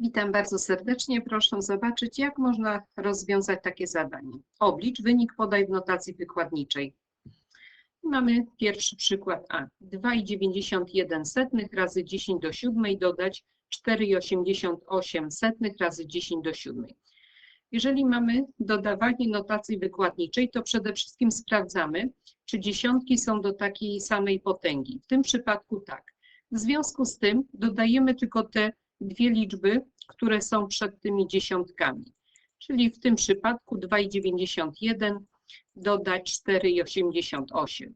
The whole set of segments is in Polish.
Witam bardzo serdecznie. Proszę zobaczyć, jak można rozwiązać takie zadanie. Oblicz wynik podaj w notacji wykładniczej. Mamy pierwszy przykład A. 2,91 razy 10 do 7 dodać 4,88 razy 10 do 7. Jeżeli mamy dodawanie notacji wykładniczej, to przede wszystkim sprawdzamy, czy dziesiątki są do takiej samej potęgi. W tym przypadku tak. W związku z tym dodajemy tylko te dwie liczby, które są przed tymi dziesiątkami. Czyli w tym przypadku 2,91 dodać 4,88.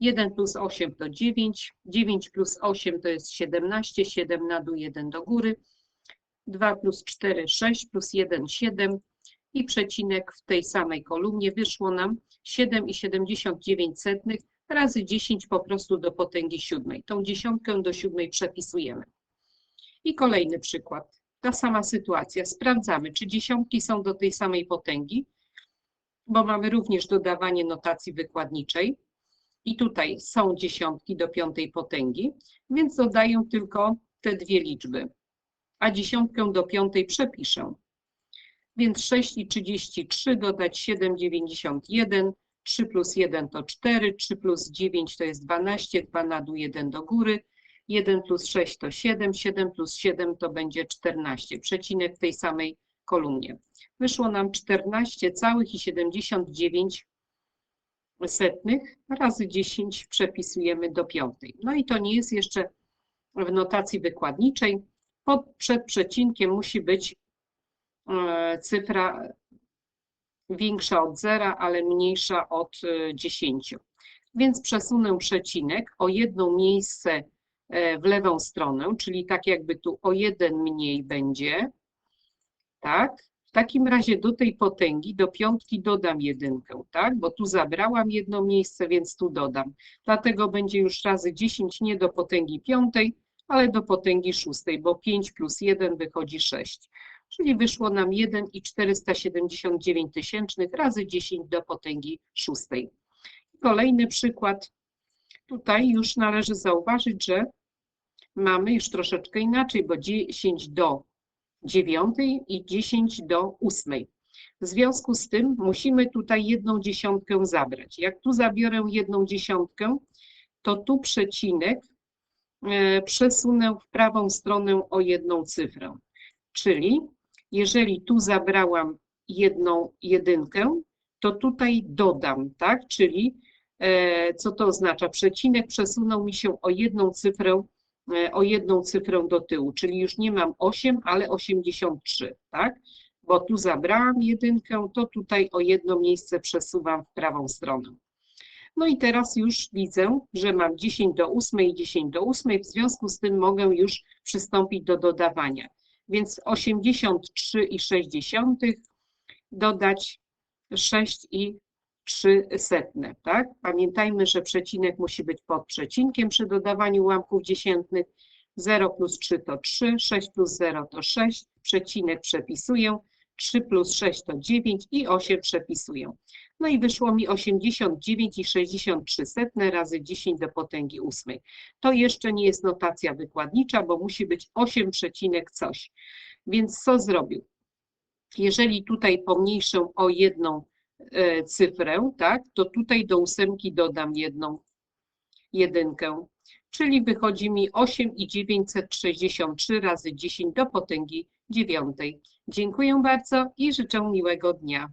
1 plus 8 to 9, 9 plus 8 to jest 17, 7 na dół, 1 do góry, 2 plus 4, 6 plus 1, 7 i przecinek w tej samej kolumnie wyszło nam 7,79 razy 10 po prostu do potęgi siódmej. Tą dziesiątkę do siódmej przepisujemy. I kolejny przykład. Ta sama sytuacja. Sprawdzamy, czy dziesiątki są do tej samej potęgi, bo mamy również dodawanie notacji wykładniczej. I tutaj są dziesiątki do piątej potęgi, więc dodaję tylko te dwie liczby. A dziesiątkę do piątej przepiszę. Więc 6,33 dodać 7,91, 3 plus 1 to 4, 3 plus 9 to jest 12, 2 na dół, 1 do góry, 1 plus 6 to 7, 7 plus 7 to będzie 14, przecinek w tej samej kolumnie. Wyszło nam 14 całych i 79 setnych razy 10 przepisujemy do piątej. No i to nie jest jeszcze w notacji wykładniczej. Pod, przed przecinkiem musi być e, cyfra większa od zera, ale mniejsza od 10. E, Więc przesunę przecinek o jedno miejsce w lewą stronę, czyli tak jakby tu o jeden mniej będzie. Tak? W takim razie do tej potęgi, do piątki dodam jedynkę, tak? Bo tu zabrałam jedno miejsce, więc tu dodam. Dlatego będzie już razy 10 nie do potęgi piątej, ale do potęgi szóstej, bo 5 plus 1 wychodzi 6 czyli wyszło nam 1,479 tysięcznych razy 10 do potęgi szóstej. Kolejny przykład. Tutaj już należy zauważyć, że mamy już troszeczkę inaczej, bo 10 do 9 i 10 do 8. W związku z tym musimy tutaj jedną dziesiątkę zabrać. Jak tu zabiorę jedną dziesiątkę, to tu przecinek e, przesunę w prawą stronę o jedną cyfrę. Czyli jeżeli tu zabrałam jedną jedynkę, to tutaj dodam, tak? Czyli e, co to oznacza? Przecinek przesunął mi się o jedną cyfrę, o jedną cyfrę do tyłu, czyli już nie mam 8, ale 83, tak? Bo tu zabrałam jedynkę, to tutaj o jedno miejsce przesuwam w prawą stronę. No i teraz już widzę, że mam 10 do 8 i 10 do 8, w związku z tym mogę już przystąpić do dodawania więc 83,6 dodać 6,3 setne, tak? Pamiętajmy, że przecinek musi być pod przecinkiem przy dodawaniu ułamków dziesiętnych. 0 plus 3 to 3, 6 plus 0 to 6, przecinek przepisuję, 3 plus 6 to 9 i 8 przepisuję. No i wyszło mi 89,63 razy 10 do potęgi ósmej. To jeszcze nie jest notacja wykładnicza, bo musi być 8 przecinek coś. Więc co zrobił? Jeżeli tutaj pomniejszę o jedną cyfrę, tak, to tutaj do ósemki dodam jedną jedynkę, czyli wychodzi mi 8,963 razy 10 do potęgi dziewiątej. Dziękuję bardzo i życzę miłego dnia.